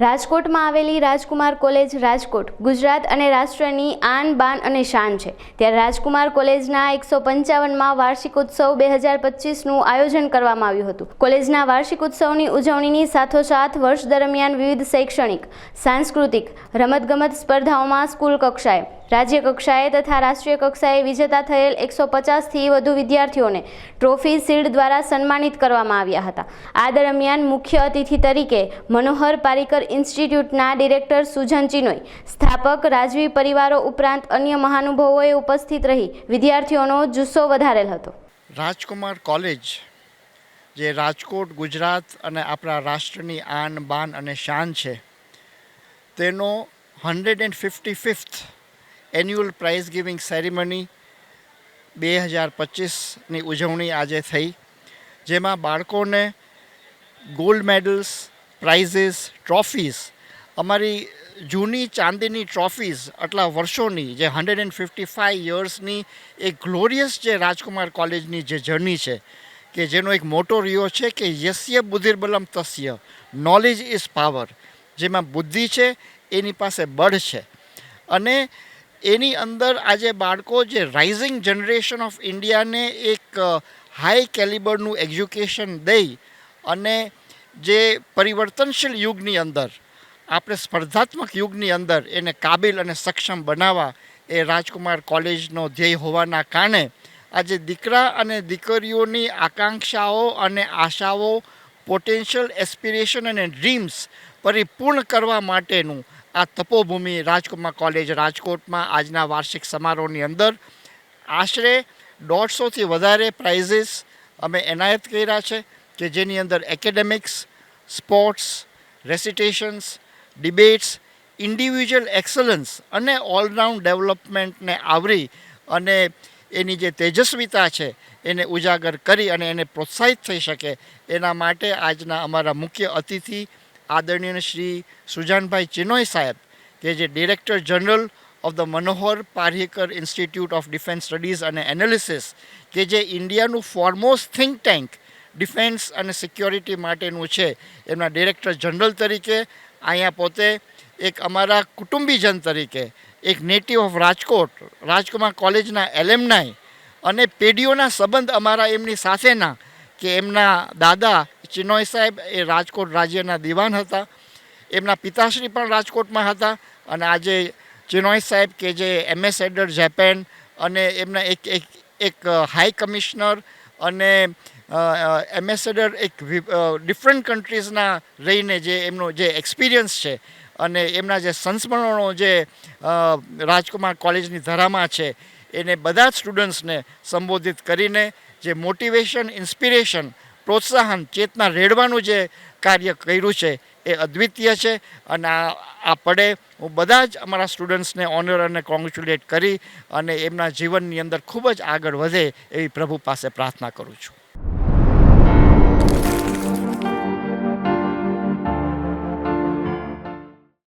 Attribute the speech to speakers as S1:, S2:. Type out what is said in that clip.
S1: રાજકોટમાં આવેલી રાજકુમાર કોલેજ રાજકોટ, ગુજરાત અને રાષ્ટ્રની આન બાન અને શાન છે. ત્યારે રાજકુમાર કોલેજના એકસો પંચાવનમાં વાર્ષિક ઉત્સવ બે હજાર પચીસનું આયોજન કરવામાં આવ્યું હતું. કોલેજના વાર્ષિક ઉત્સવની ઉજવણીની સાથોસાથ વર્ષ દરમિયાન વિવિધ શૈક્ષણિક, સાંસ્કૃતિક, રમતગમત સ્પર્ધાઓમાં સ્કૂલ કક્ષાએ રાજ્ય કક્ષાએ તથા રાષ્ટ્રીય કક્ષાએ વિજેતા થયેલ એકસો પચાસથી વધુ વિદ્યાર્થીઓને ટ્રોફી શિલ્ડ દ્વારા સન્માનિત કરવામાં આવ્યા હતા. આ દરમિયાન મુખ્ય અતિથિ તરીકે મનોહર પારીકર ઇન્સ્ટિટ્યૂટના ડિરેક્ટર સુજન ચિનોઈ, સ્થાપક રાજવી પરિવારો ઉપરાંત અન્ય મહાનુભાવોએ ઉપસ્થિત રહી વિદ્યાર્થીઓનો જુસ્સો વધારેલ હતો.
S2: રાજકુમાર કોલેજ, જે રાજકોટ, ગુજરાત અને આપણા રાષ્ટ્રની આન બાન અને શાન છે, તેનો hundred and fifty fifth annual prize giving ceremony બે હજાર પચીસની ઉજવણી આજે થઈ, જેમાં બાળકોને ગોલ્ડ મેડલ્સ, પ્રાઇઝીસ, ટ્રોફીઝ, અમારી જૂની ચાંદીની ટ્રોફીઝ આટલા વર્ષોની જે હંડ્રેડ એન્ડ ફિફ્ટી ફાઇવ યર્સની એક ગ્લોરિયસ જે રાજકુમાર કોલેજની જે જર્ની છે, કે જેનો એક મોટો રિયો છે કે યસ્ય બુદ્ધિર્બલમ તસ્ય નોલેજ ઇઝ પાવર જેમાં બુદ્ધિ છે, એની પાસે બળ છે. અને એની અંદર આજે બાળકો જે રાઇઝિંગ જનરેશન ઓફ ઇન્ડિયાને એક હાઈ કેલિબરનું એજ્યુકેશન દઈ અને જે પરિવર્તનશીલ યુગની અંદર, આપણે સ્પર્ધાત્મક યુગની અંદર એને કાબિલ અને સક્ષમ બનાવવા એ રાજકુમાર કોલેજનો ધ્યેય હોવાના કારણે આજે દીકરા અને દીકરીઓની આકાંક્ષાઓ અને આશાઓ પોટેન્શિયલ એસ્પિરેશન અને ડ્રીમ્સ પરિપૂર્ણ કરવા માટેનું આ તપોભૂમિ રાજકોટમાં કોલેજ રાજકોટમાં આજના વાર્ષિક સમારોહની અંદર આશરે દોઢસોથી વધારે પ્રાઇઝીસ અમે એનાયત કર્યા છે કે જેની અંદર academics, sports, recitations, debates, individual excellence અને ઓલરાઉન્ડ ડેવલપમેન્ટને આવરી અને એની જે તેજસ્વીતા છે એને ઉજાગર કરી અને એને પ્રોત્સાહિત થઈ શકે એના માટે આજના અમારા મુખ્ય અતિથિ આદરણીય શ્રી સુજાનભાઈ ચિનોય સાહેબ કે જે director general of the Manohar Parrikar institute of defence studies and analysis કે જે ઇન્ડિયાનું foremost think tank defence and security માટેનું છે. એમના ડિરેક્ટર જનરલ તરીકે અહીંયા પોતે એક અમારા કુટુંબીજન તરીકે એક નેટિવ ઓફ રાજકોટ, રાજકુમાર કોલેજના એલેમનાય અને પેઢીઓના સંબંધ અમારા એમની સાથેના કે એમના દાદા ચિનોય સાહેબ એ રાજકોટ રાજ્યના દિવાન હતા. એમના પિતાશ્રી પણ રાજકોટમાં હતા અને આજે ચિનોય સાહેબ કે જે એમએસ એડર જેપેન અને એમના એક એક એક હાઈ કમિશનર અને એમ્બેસેડર એક ડિફરન્ટ કન્ટ્રીઝના રહીને જે એમનો જે એક્સપિરિયન્સ છે અને એમના જે સંસ્મરણો જે રાજકુમાર કોલેજની ધરામાં છે એને બધા જ સ્ટુડન્ટ્સને સંબોધિત કરીને જે મોટિવેશન, ઇન્સ્પિરેશન, પ્રોત્સાહન, ચેતના રેડવાનું જે કાર્ય કર્યું છે એ અદ્વિતીય છે. અને આ આ પડે હું બધા જ અમારા સ્ટુડન્ટ્સને ઓનર અને કોંગ્રેચ્યુલેટ કરી અને એમના જીવનની અંદર ખૂબ જ આગળ વધે એવી પ્રભુ પાસે પ્રાર્થના કરું છું.